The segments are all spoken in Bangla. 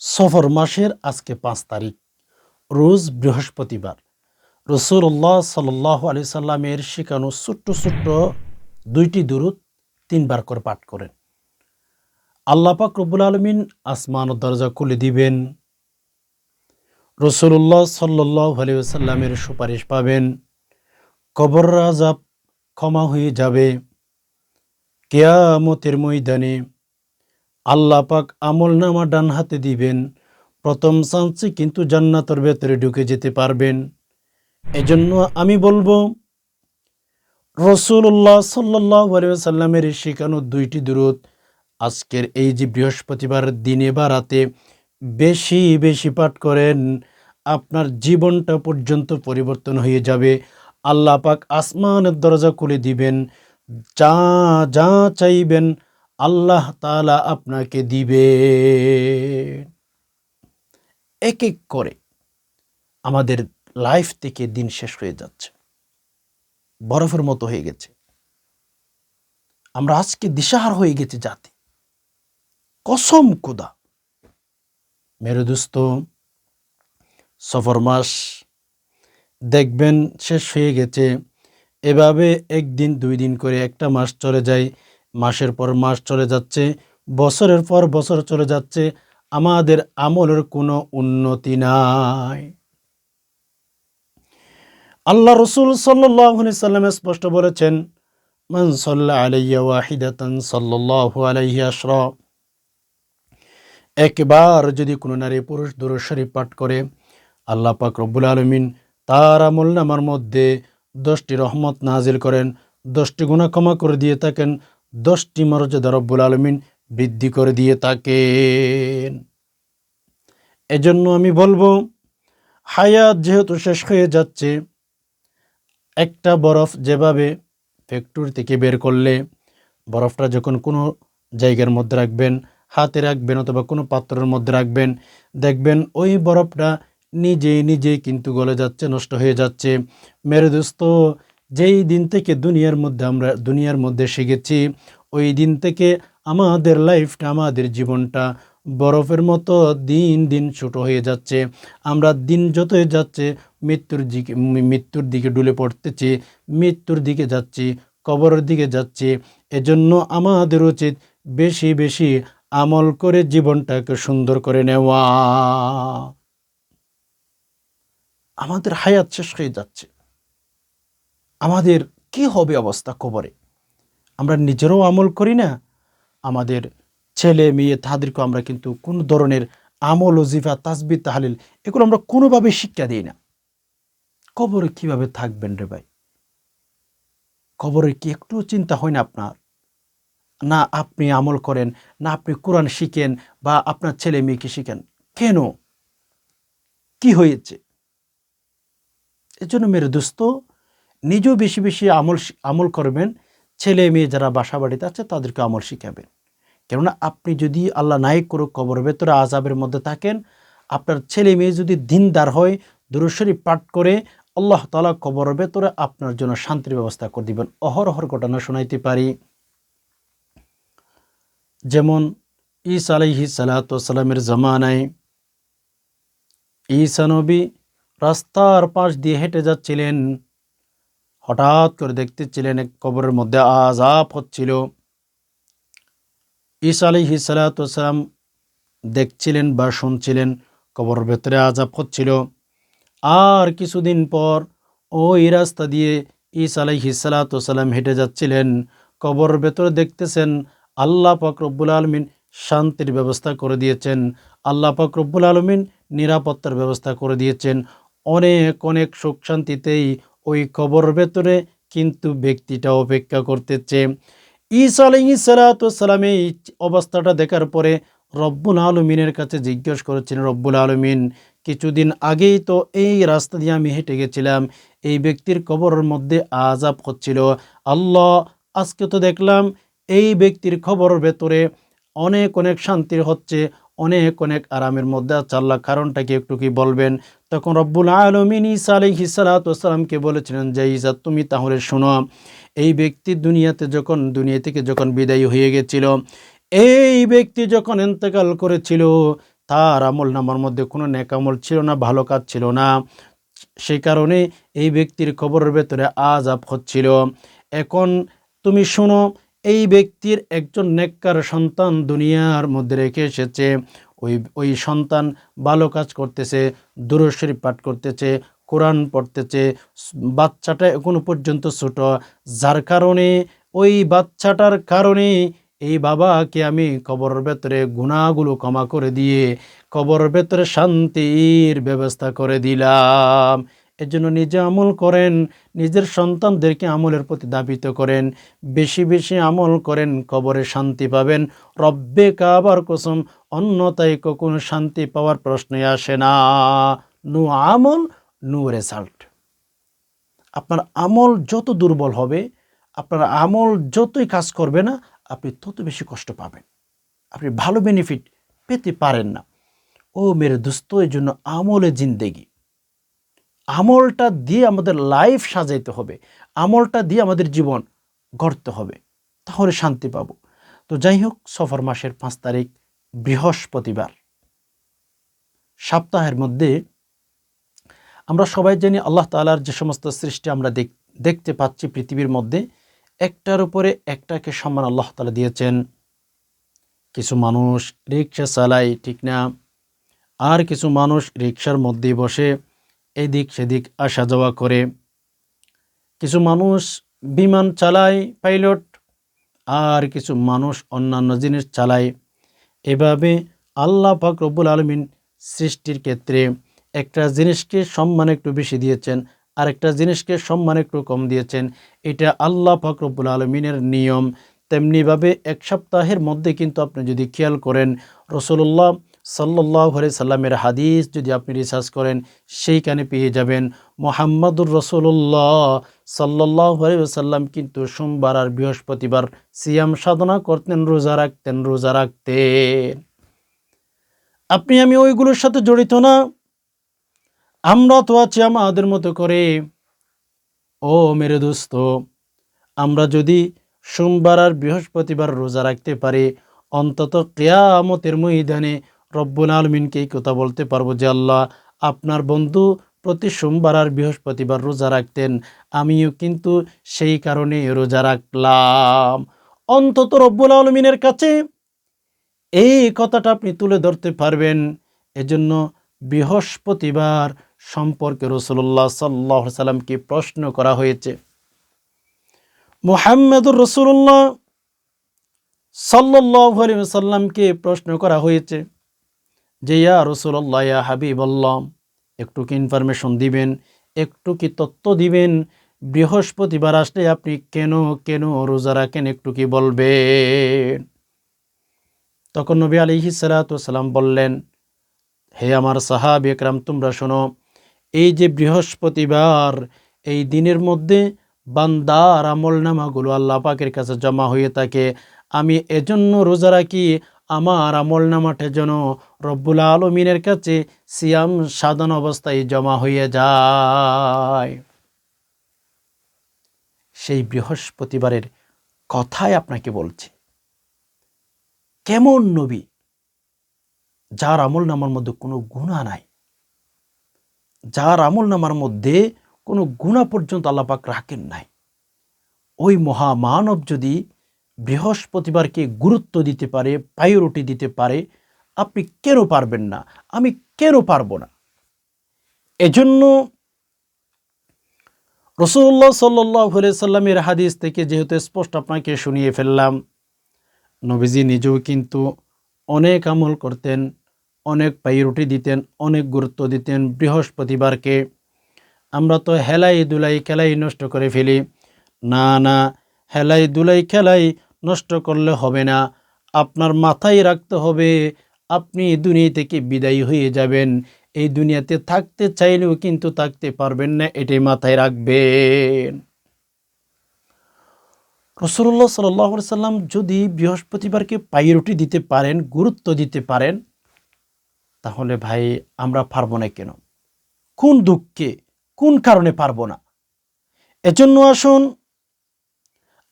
সফর মাসের আজকে পাঁচ তারিখ, রোজ বৃহস্পতিবার। রসুল্লাহ সাল্লাহ আলি সাল্লামের শেখানো ছোট্ট ছোট্ট দুইটি দুরুদ তিনবার করে পাঠ করেন। আল্লাহ পাক রব্বুল আলমিন আসমান দরজা খুলে দিবেন। রসুল্লাহ সাল্লাহ আলি সাল্লামের সুপারিশ পাবেন। কবর রাজাব ক্ষমা হয়ে যাবে। কেয়ামতের ময়দানে আল্লাহ পাক আমল নামা ডান হাতে দিবেন। প্রথম চান্সে কিন্তু জান্নাতের ভেতরে ঢুকে যেতে পারবেন। এজন্য আমি বলব রসুল্লাহ সাল্লাহ সাল্লামের শেখানো দুইটি দূরত আজকের এই যে বৃহস্পতিবার দিনে বা রাতে বেশি বেশি পাঠ করেন, আপনার জীবনটা পর্যন্ত পরিবর্তন হয়ে যাবে। আল্লাহ পাক আসমানের দরজা খুলে দিবেন, যা যা চাইবেন আল্লাহ তালা আপনাকে দিবে এক এক করে আমাদের লাইফ থেকে দিন শেষ হয়ে যাচ্ছে। বরফের মতো হয়ে গেছে। আমরা আজকে দিশাহার হয়ে গেছি জাতি। কসম কুদা মেরে সফর মাস দেখবেন শেষ হয়ে গেছে। এভাবে একদিন, দুই দিন করে একটা মাস চলে যায়। মাসের পর মাস চলে যাচ্ছে, বছরের পর বছর চলে যাচ্ছে, আমাদের আমলের কোনো উন্নতি নাই। আল্লাহ রসুল সাল্লাম স্পষ্ট বলেছেন, মান সাল্লাহ আলাইয়া ওয়াহিদাতান আলাইহি আশরা একবার যদি কোনো নারী পুরুষ দুরুদ শরীফ পাঠ করে, আল্লাহ পাক রব্বুল আলমিন তার আমল নামার মধ্যে দশটি রহমত নাজিল করেন, দশটি গুণা ক্ষমা করে দিয়ে থাকেন দশটি মর্যাদা রব্বুল আলমিন বৃদ্ধি করে দিয়ে থাকেন। এজন্য আমি বলব, হায়াত যেহেতু শেষ হয়ে যাচ্ছে, একটা বরফ যেভাবে ফ্যাক্টরি থেকে বের করলে বরফটা যখন কোনো জায়গার মধ্যে রাখবেন, হাতে রাখবেন অথবা কোনো পাত্রের মধ্যে রাখবেন, দেখবেন ওই বরফটা নিজে নিজেই কিন্তু গলে যাচ্ছে, নষ্ট হয়ে যাচ্ছে। মেরে দোস্ত যেই দিন থেকে দুনিয়ার মধ্যে আমরা, দুনিয়ার মধ্যে শিখেছি ওই দিন থেকে আমাদের লাইফটা আমাদের জীবনটা বরফের মতো দিন দিন ছোট হয়ে যাচ্ছে। আমরা দিন যতই যাচ্ছে, মৃত্যুর দিকে মৃত্যুর দিকে ডুলে পড়তেছি, মৃত্যুর দিকে যাচ্ছি, কবরের দিকে যাচ্ছি। এজন্য আমাদের উচিত বেশি বেশি আমল করে জীবনটাকে সুন্দর করে নেওয়া। আমাদের হায়াত শেষ হয়ে যাচ্ছে। আমাদের কি হবে অবস্থা কবরে? আমরা নিজেরাও আমল করি না। আমাদের ছেলে মেয়ে তাদেরকেও আমরা কিন্তু কোনো ধরনের আমল, ওজিফা, তাসবি, তাহালিল এগুলো আমরা কোনোভাবে শিক্ষা দিই না। কবরে কীভাবে থাকবেন রে ভাই? কবরে কি একটু চিন্তা হয় না আপনার? না আপনি আমল করেন, না আপনি কোরআন শিখেন বা আপনার ছেলে মেয়েকে শিখেন। কেন? কি হয়েছে? এজন্য মেরে দোস্ত নিজেও বেশি বেশি আমল আমল করবেন। ছেলে মেয়ে যারা বাসা বাড়িতে আছে, তাদেরকে আমল শিখাবেন। কেননা আপনি যদি আল্লাহ নায়ক করুক কবর ভেতরে আজাবের মধ্যে থাকেন, আপনার ছেলে মেয়ে যদি দিনদার হয় দুরুশরী পাঠ করে, আল্লাহ তালা কবর ভেতরে আপনার জন্য শান্তির ব্যবস্থা করে দিবেন। অহরহর ঘটনা শোনাইতে পারি। যেমন ঈসা আলাইহি সালাতামের জামানায়, ঈসা নবী রাস্তার পাশ দিয়ে হেঁটে যাচ্ছিলেন। হঠাৎ করে দেখতেছিলেন এক কবরের মধ্যে আজাব হচ্ছিল। ঈসা আলাইহি সালাতাম দেখছিলেন বা শুনছিলেন কবর ভেতরে আজাব হচ্ছিল। আর কিছুদিন পর ওই রাস্তা দিয়ে ঈসা আলাইহি সালাতাম হেঁটে যাচ্ছিলেন। কবর ভেতরে দেখতেছেন আল্লাহ রব্বুল আলমিন শান্তির ব্যবস্থা করে দিয়েছেন। আল্লাহ রব্বুল আলমিন নিরাপত্তার ব্যবস্থা করে দিয়েছেন। অনেক অনেক সুখ শান্তিতেই ওই কবর ভেতরে কিন্তু ব্যক্তিটা অপেক্ষা করতেছে। ঈসা আলহি সালাতাম এই অবস্থাটা দেখার পরে রব্বুল আলমিনের কাছে জিজ্ঞেস করেছেন, রব্বুল আলমিন, কিছুদিন আগেই তো এই রাস্তা দিয়ে আমি হেঁটে গেছিলাম। এই ব্যক্তির কবরের মধ্যে আজাব হচ্ছিল। আল্লাহ, আজকে তো দেখলাম এই ব্যক্তির খবরের ভেতরে অনেক অনেক শান্তির হচ্ছে। অনেক অনেক আরামের মধ্যে আছে। আল্লাহ কারণটা কি একটু কি বলবেন? তখন রব্বুল আলমিন ইসা আলহি সালাতামকে বলেছিলেন, যে ইসা তুমি তাহলে শোনো, এই ব্যক্তি দুনিয়াতে যখন, দুনিয়া থেকে যখন বিদায়ী হয়ে গেছিল, এই ব্যক্তি যখন এন্তেকাল করেছিল, তার আমল নামার মধ্যে কোনো নেকামল ছিল না, ভালো কাজ ছিল না। সেই কারণে এই ব্যক্তির খবরের ভেতরে আজাব হচ্ছিল। এখন তুমি শোনো এই ব্যক্তির একজন নেককার সন্তান দুনিয়ার মধ্যে রেখে এসেছে। ওই ওই সন্তান ভালো কাজ করতেছে, দুরশরীফ পাঠ করতেছে, কোরআন পড়তেছে, বাচ্চাটা এখনও পর্যন্ত ছোট। যার কারণে, ওই বাচ্চাটার কারণে এই বাবাকে আমি কবরের ভেতরে গুণাগুলো ক্ষমা করে দিয়ে কবরের ভেতরে শান্তির ব্যবস্থা করে দিলাম। এর জন্য নিজে আমল করেন, নিজের সন্তানদেরকে আমলের প্রতি দাবিত করেন, বেশি বেশি আমল করেন, কবরে শান্তি পাবেন। রব্বে কাবার কসম অন্যতায় কখনো শান্তি পাওয়ার প্রশ্নই আসে না। নু আমল, নু রেজাল্ট। আপনার আমল যত দুর্বল হবে, আপনার আমল যতই কাজ করবে না, আপনি তত বেশি কষ্ট পাবেন। আপনি ভালো বেনিফিট পেতে পারেন না। ও মেরে দুস্থ এই জন্য আমলে জিন্দেগি। আমলটা দিয়ে আমাদের লাইফ সাজাইতে হবে। আমলটা দিয়ে আমাদের জীবন গড়তে হবে। তাহলে শান্তি পাবো। তো যাই হোক, সফর মাসের পাঁচ তারিখ, বৃহস্পতিবার। সপ্তাহের মধ্যে আমরা সবাই জানি আল্লাহ তালার যে সমস্ত সৃষ্টি আমরা দেখতে পাচ্ছি পৃথিবীর মধ্যে, একটার উপরে একটাকে সম্মান আল্লাহ তালা দিয়েছেন। কিছু মানুষ রিক্সা চালায়, ঠিক না? আর কিছু মানুষ রিক্সার মধ্যে বসে। এদিক সেদিক আসা যাওয়া করে। কিছু মানুষ বিমান চালায়, পাইলট, আর কিছু মানুষ অন্যান্য জিনিস চালায়। এভাবে আল্লাহ পাক রব্বুল আলমিন সৃষ্টির ক্ষেত্রে একটা জিনিসকে সম্মান একটু বেশি দিয়েছেন আর একটা জিনিসকে সম্মান একটু কম দিয়েছেন। এটা আল্লাহ পাক রব্বুল আলমিনের নিয়ম। তেমনিভাবে এক সপ্তাহের মধ্যে কিন্তু আপনি যদি খেয়াল করেন রসুল্লাহ সাল্লাহ সাল্লামের হাদিস যদি আপনি রিসার্চ করেন, সেইখানে পেয়ে যাবেন মোহাম্মদুর রসুল্লাহ সাল্লাহ সাল্লাম কিন্তু সোমবার আর বৃহস্পতিবার সিয়াম সাধনা করতেন, রোজা রাখতেন রোজা রাখতেন। আপনি, আমি ওইগুলোর সাথে জড়িত না। আমরা তো আছি আমাদের মতো করে। ও মেরে দোস্ত, আমরা যদি সোমবার আর বৃহস্পতিবার রোজা রাখতে পারি, অন্তত কেয়ামতের ময়দানে রব্বুল আলমিনকে এই কথা বলতে পারব যে আল্লাহ আপনার বন্ধু প্রতি সোমবার আর বৃহস্পতিবার রোজা রাখতেন। আমিও কিন্তু সেই কারণে রোজা রাখলাম। অন্তত রব্বুল আলমিনের কাছে এই কথাটা আপনি তুলে ধরতে পারবেন। এজন্য বৃহস্পতিবার সম্পর্কে রসুল্লাহ সাল্লাহ সাল্লামকে প্রশ্ন করা হয়েছে। মোহাম্মদুর রসুল্লাহ সাল্লাহ সাল্লামকে প্রশ্ন করা হয়েছে। যে, ইয়া রসুল্লাহ ইয়া হাবিবাল্লাহ, একটু কি ইনফরমেশন দিবেন, একটু কি তথ্য দিবেন, বৃহস্পতিবার আসলে আপনি কেন কেন রোজা রাখেন, একটু কি বলবেন? তখন নবী আলী সালাতাম বললেন, হে আমার সাহাব একরাম, তোমরা শোনো, এই যে বৃহস্পতিবার, এই দিনের মধ্যে বান্দার আমল নামাগুলো আল্লাহ পাকের কাছে জমা হয়ে থাকে। আমি এজন্য রোজা রাখি আমার আমল নামাটা যেন রব্বুল আলমিনের কাছে সিয়াম সাধন অবস্থায় জমা হয়ে যায়। সেই বৃহস্পতিবারের কথাই আপনাকে বলছি। কেমন নবী? যার আমল নামার মধ্যে কোনো গুণা নাই। যার আমল নামার মধ্যে কোনো গুণা পর্যন্ত আল্লাপাক রাখেন নাই। ওই মহামানব যদি বৃহস্পতিবারকে গুরুত্ব দিতে পারে প্রায়োরিটি দিতে পারে, আপনি কেন পারবেন না? আমি কেন পারব না? এজন্য রসুল্লাহ সাল্লাহ সাল্লামের হাদিস থেকে যেহেতু স্পষ্ট আপনাকে শুনিয়ে ফেললাম, নবীজি নিজেও কিন্তু অনেক আমল করতেন, অনেক প্রায়োরিটি দিতেন, অনেক গুরুত্ব দিতেন বৃহস্পতিবারকে। আমরা তো হেলাই দুলাই খেলাই নষ্ট করে ফেলি। না না, হেলাই দুলাই খেলাই নষ্ট করলে হবে না। আপনার মাথায় রাখতে হবে, আপনি দুনিয়া থেকে বিদায়ী হয়ে যাবেন। এই দুনিয়াতে থাকতে চাইলেও কিন্তু থাকতে পারবেন না, এটাই মাথায় রাখবেন। রসুল্লাহ সাল্লাম যদি বৃহস্পতিবারকে প্রায়োরিটি দিতে পারেন, গুরুত্ব দিতে পারেন, তাহলে ভাই আমরা পারব না কেন? কোন দুঃখে কোন কারণে পারব না? এজন্য আসুন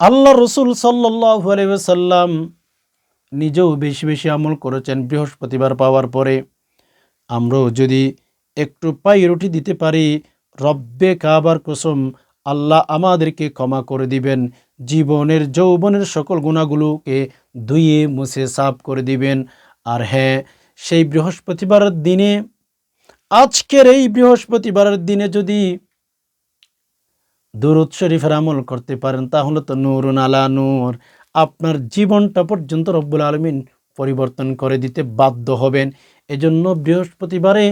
আল্লাহ রসুল সাল্লাম নিজেও বেশি বেশি আমল করেছেন বৃহস্পতিবার পাওয়ার পরে। আমরাও যদি একটু পাই রুটি দিতে পারি, রব্বে কাবার কসম আল্লাহ আমাদেরকে ক্ষমা করে দিবেন, জীবনের যৌবনের সকল গুণাগুলোকে ধুয়ে মুছে সাফ করে দিবেন। আর হ্যাঁ সেই বৃহস্পতিবারের দিনে, আজকের এই বৃহস্পতিবারের দিনে যদি দুরুদ শরীফের আমল করতে পারেন তাহলে তো নূরুন আলা নূর। আপনার জীবনটা পর্যন্ত রব্বুল আলমিন পরিবর্তন করে দিতে বাধ্য হবেন। এজন্য বৃহস্পতিবারে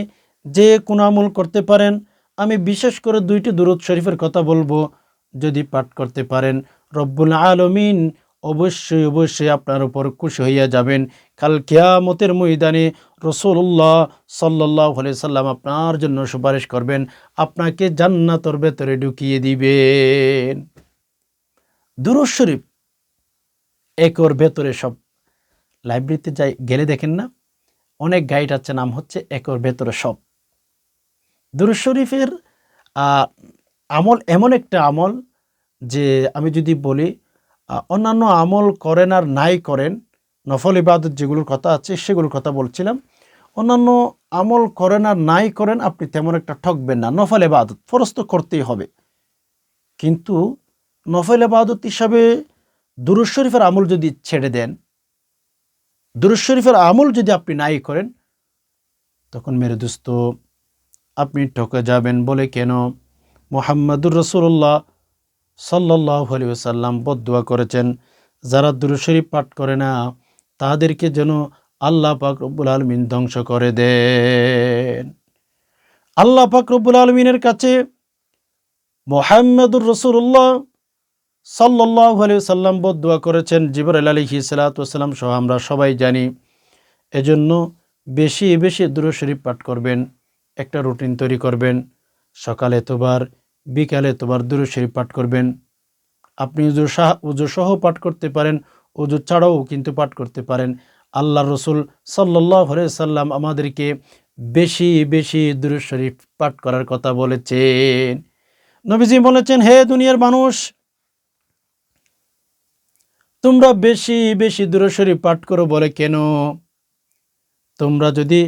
যে কোনো আমল করতে পারেন। আমি বিশেষ করে দুইটি দুরুদ শরীফের কথা বলব, যদি পাঠ করতে পারেন। রব্বুল আলমিন অবশ্যই অবশ্যই আপনার উপর খুশি হইয়া যাবেন। কাল কিয়ামতের ময়দানে রসুল্লাহ সাল্লাহ সাল্লাম আপনার জন্য সুপারিশ করবেন, আপনাকে জান্নাতর ভেতরে ঢুকিয়ে দিবেন। দুরুদ শরীফ, একর ভেতরে সব লাইব্রেরিতে যাই, গেলে দেখেন না, অনেক গাইড আছে, নাম হচ্ছে একর ভেতরে সব। দুরুদ শরীফের আমল এমন একটা আমল যে আমি যদি বলি অন্যান্য আমল করেন আর নাই করেন, নফল ইবাদত যেগুলোর কথা আছে সেগুলোর কথা বলছিলাম, অন্যান্য আমল করেন আর নাই করেন আপনি তেমন একটা ঠকবেন না। নফল ইবাদত ফরজ তো করতেই হবে। কিন্তু নফল ইবাদত হিসাবে দুরুদ শরীফের আমল যদি ছেড়ে দেন, দুরুদ শরীফের আমল যদি আপনি নাই করেন, তখন মেরে দোস্ত, আপনি ঠকে যাবেন বলে কেন? মোহাম্মদুর রসুল্লাহ সাল্লাহ আলী সাল্লাম বদুয়া করেছেন। যারা দুরুদ শরীফ পাঠ করে না, তাদেরকে যেন আল্লাহ পাক রব্বুল আলমিন ধ্বংস করে দেন। আল্লাহ পাক রব্বুল আলমিনের কাছে মোহাম্মদুর রসুল্লাহ সাল্লাহ আলী সাল্লাম বদুয়া করেছেন। জিবরাল আলহি সালাতাম সহ আমরা সবাই জানি, এজন্য বেশি বেশি দুরুদ শরীফ পাঠ করবেন, একটা রুটিন তৈরি করবেন। সকালে তোবার বিকালে তোমার দুরুদ শরীফ পাঠ করবেন। আপনি উজু শাহ, উজু সহ পাঠ করতে পারেন, উজু ছাড়াও কিন্তু পাঠ করতে পারেন। আল্লাহ রসুল সাল্লাহ সাল্লাম আমাদেরকে বেশি বেশি দুরুদ শরীফ পাঠ করার কথা বলেছেন। নবীজি বলেছেন, হে দুনিয়ার মানুষ, তোমরা বেশি বেশি দুরুদ শরীফ পাঠ করো বলে কেন? তোমরা যদি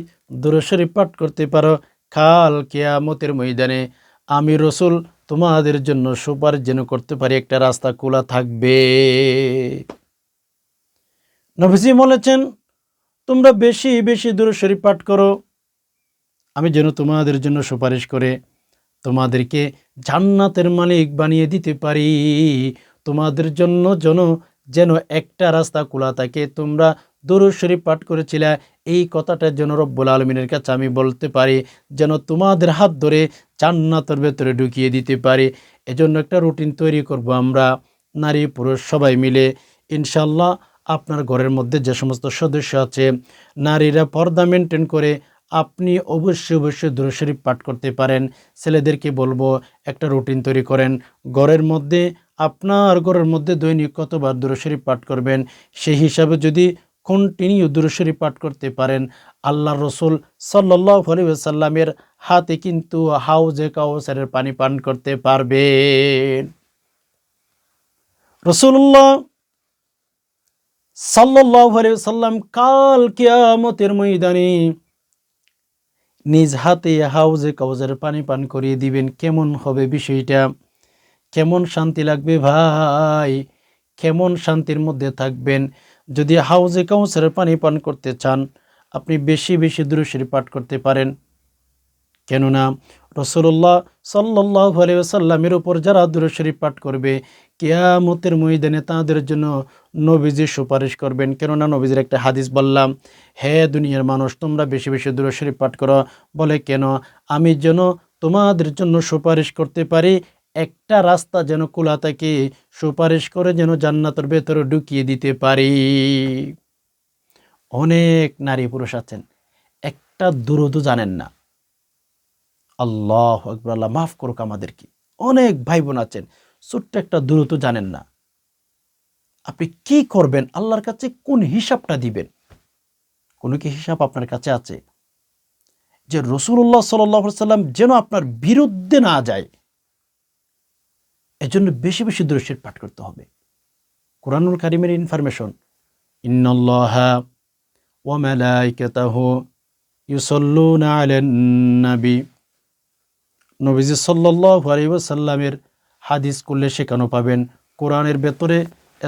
দুরুদ শরীফ পাঠ করতে পারো খাল কেয়ামতের ময়দানে আমি রসুল, তোমাদের জন্য সুপারিশ যেন করতে পারি, একটা রাস্তা খোলা থাকবে। নবীজি বলেছেন, তোমরা বেশি বেশি দূরে শরীফ পাঠ করো। আমি যেন তোমাদের জন্য সুপারিশ করে, তোমাদেরকে জান্নাতের মালিক বানিয়ে দিতে পারি। তোমাদের জন্য যেন যেন একটা রাস্তা খোলা থাকে। তোমরা দরুদ শরীফ পাঠ করেছিলে, এই কথাটা যেন রব্বুল আলমিনের কাছে আমি বলতে পারি। যেন তোমাদের হাত ধরে জান্নাতের ভেতরে ঢুকিয়ে দিতে পারি। এজন্য একটা রুটিন তৈরি করব আমরা, নারী, পুরুষ, সবাই মিলে। ইনশাল্লাহ আপনার ঘরের মধ্যে যে সমস্ত সদস্য আছে, নারীরা পর্দা মেনটেন করে আপনি অবশ্যই অবশ্যই দরুদ শরীফ পাঠ করতে পারেন। ছেলেদেরকে বলব, একটা রুটিন তৈরি করেন। ঘরের মধ্যে, আপনার ঘরের মধ্যে দৈনিক কতবার দরুদ শরীফ পাঠ করবেন, সেই হিসাবে যদি কন্টিনিউ দুরুশরী পাঠ করতে পারেন। আল্লাহ রসুল সাল্লাহ সাল্লামের হাতে কিন্তু হাউজে কাউসারের পানি পান করতে পারবেন। রসুল্লাহ সাল্লাহ সাল্লাম কাল কিয়ামতের ময়দানে নিজ হাতে হাউজে কাউজের পানি পান করিয়ে দিবেন। কেমন হবে বিষয়টা? কেমন শান্তি লাগবে ভাই? কেমন শান্তির মধ্যে থাকবেন? যদি হাউজে কাউন্সিলের পানি পান করতে চান, আপনি বেশি বেশি দূরশরী পাঠ করতে পারেন। কেননা রসুল্লাহ সাল্লাহ সাল্লামের উপর যারা দূরশরী পাঠ করবে, কেয়ামতের ময়দানে তাদের জন্য নবীজি সুপারিশ করবেন। কেননা নবীজির একটা হাদিস বললাম, হে দুনিয়ার মানুষ, তোমরা বেশি বেশি দূরশরী পাঠ করো। বলে, কেন? আমি যেন তোমাদের জন্য সুপারিশ করতে পারি একটা রাস্তা যেন খোলা থাকে, সুপারিশ করে যেন জান্নাতের ভেতরে ঢুকিয়ে দিতে পারি। অনেক নারী পুরুষ আছেন, একটা দুরুদও জানেন না। আল্লাহ আকবর, আল্লাহ মাফ করুক আমাদেরকে। অনেক ভাই বোন আছেন, ছোট্ট একটা দূরত্ব জানেন না। আপনি কি করবেন? আল্লাহর কাছে কোন হিসাবটা দিবেন? কোনো কি হিসাব আপনার কাছে আছে? যে রসুল্লাহ সাল্লাম যেন আপনার বিরুদ্ধে না যায়। এজন্য বেশি বেশি দৃশ্যের পাঠ করতে হবে। কোরআনুল কারিমের ইনফরমেশন ওয়াসাল্লামের হাদিস করলে সেখানেও পাবেন। কোরআনের ভেতরে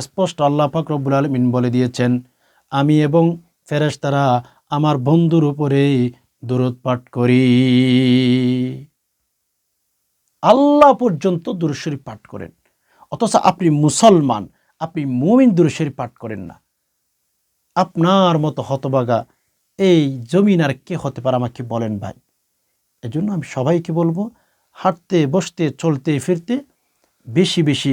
স্পষ্ট আল্লাহ পাক রব্বুল আলমিন বলে দিয়েছেন, আমি এবং ফেরেশতারা আমার বন্ধুর উপরে দূরত পাঠ করি। আল্লাহ পর্যন্ত দুরুশরী পাঠ করেন। অথচ আপনি মুসলমান, আপনি মুমিন দুরুশরী পাঠ করেন না। আপনার মতো হতবাগা এই জমিন আর কে হতে পারে আমাকে বলেন ভাই? এজন্য আমি সবাইকে বলব, হাঁটতে, বসতে, চলতে, ফিরতে বেশি বেশি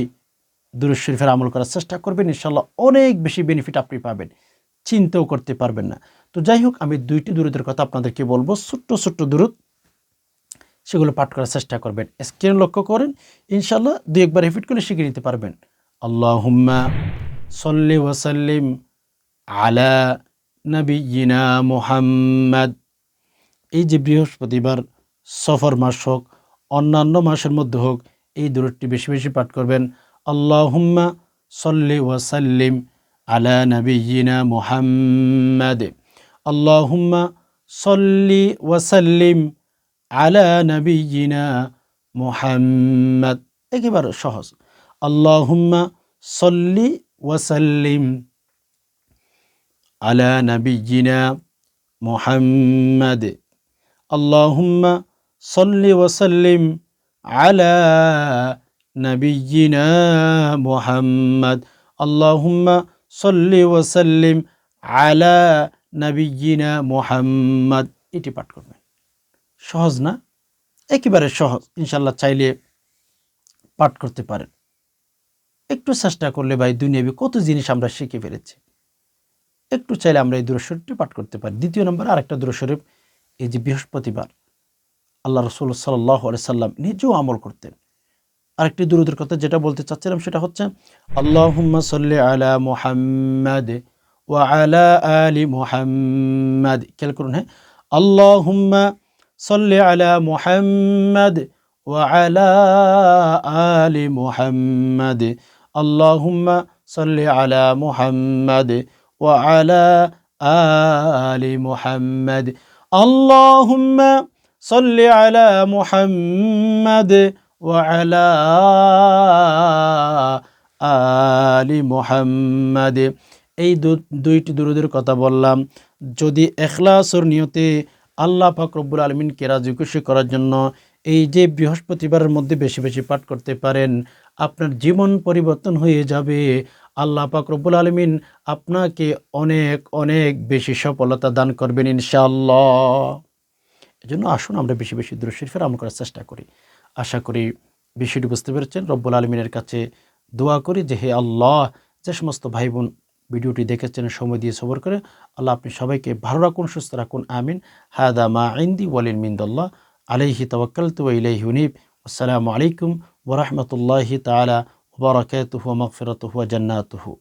দুরুদ শরীফের আমল করার চেষ্টা করবেন। ইনশাল্লাহ অনেক বেশি বেনিফিট আপনি পাবেন। চিন্তাও করতে পারবেন না। তো যাই হোক, আমি দুইটি দূরদের কথা আপনাদেরকে বলব। ছোট্ট ছোট্ট দূরত সেগুলো পাঠ করার চেষ্টা করবেন। স্ক্রিন লক্ষ্য করেন ইনশাল্লাহ দু একবার রিপিট করে শিখে নিতে পারবেন। আল্লাহ হুম্মা সল্লি ওয়াসাল্লিম আলা নবীনা মুহাম্মদ। এই যে বৃহস্পতিবার, সফর মাস হোক, অন্যান্য মাসের মধ্যে হোক, এই দূরটি বেশি বেশি পাঠ করবেন। আল্লাহ হুম্মা সল্লি ওয়াসাল্লিম আলা নবীনা মুহাম্মদ। আল্লাহ হুম্মা সল্লি ওয়াসাল্লিম আলা মোহাম্মদ। একেবারে সহজ। আল্লাহুম্মা সল্লি ওয়াসাল্লিম আলা নবীনা মোহাম্মদ। আল্লাহুম্মা সল্লি ওয়াসাল্লিম আলা নবীনা মোহাম্মদ। আল্লাহুম্মা সল্লি ওয়াসাল্লিম আলা নবীনা মোহাম্মদ। এটি পাঠ করবেন। সহজ না? একেবারে সহজ। ইনশাল্লাহ চাইলে পাঠ করতে পারেন। একটু চেষ্টা করলে ভাই দুনিয়াবি কত জিনিস আমরা শিখে ফেলেছি। একটু চাইলে আমরা এই দূরস্বরূপটি পাঠ করতে পারি। দ্বিতীয় নম্বর আরেকটা দূরস্বরূপ, এই যে বৃহস্পতিবার, আল্লাহ রসুল সাল্লাহ সাল্লাম নিজেও আমল করতেন। আরেকটি দুরুদের কথা যেটা বলতে চাচ্ছিলাম সেটা হচ্ছে আল্লাহ সাল্লি আলা মুহাম্মাদ ওয়া আলা আলি মুহাম্মাদ। খেয়াল করুন হ্যাঁ। আল্লাহ সাল্লি আলা মুহাম্মাদ ওয়া আলা আলি মুহাম্মাদ আল্লাহ সাল্লি আলা মুহাম্মাদ ওয়া আলা আলি মুহাম্মাদ اللهم صل على محمد وعلى آل محمد এই দুইটি দুরুদের কথা বললাম যদি এখলাসর নিয়তে আল্লাহ পাক রব্বুল আলমিনকে রাজি খুশি করার জন্য এই যে বৃহস্পতিবারের মধ্যে বেশি বেশি পাঠ করতে পারেন, আপনার জীবন পরিবর্তন হয়ে যাবে। আল্লাহ রব্বুল আলমিন আপনাকে অনেক অনেক বেশি সফলতা দান করবেন ইনশাআল্লাহ। এজন্য আসুন আমরা বেশি বেশি দূর শরীফের আমল করার চেষ্টা করি। আশা করি বিষয়টি বুঝতে পেরেছেন। রব্বুল আলমিনের কাছে দোয়া করি যে হে আল্লাহ, যে সমস্ত ভাই বোন ভিডিওটি দেখেছেন, সময় দিয়ে সবর করে। আল্লাহ আপনি সবাইকে ভালো রাখুন, সুস্থ রাখুন, আমিন। হায়দা মা আইন্দি ওয়ালিন মিন্দল্লাহ। আলহি তবাক্কাল তু ইলাইহি হুনিব আসসালামু আলাইকুম ওরহমতুল্লাহি তালা ওবরাকাতুহু মগফিরাতুহু জান্নাতুহু।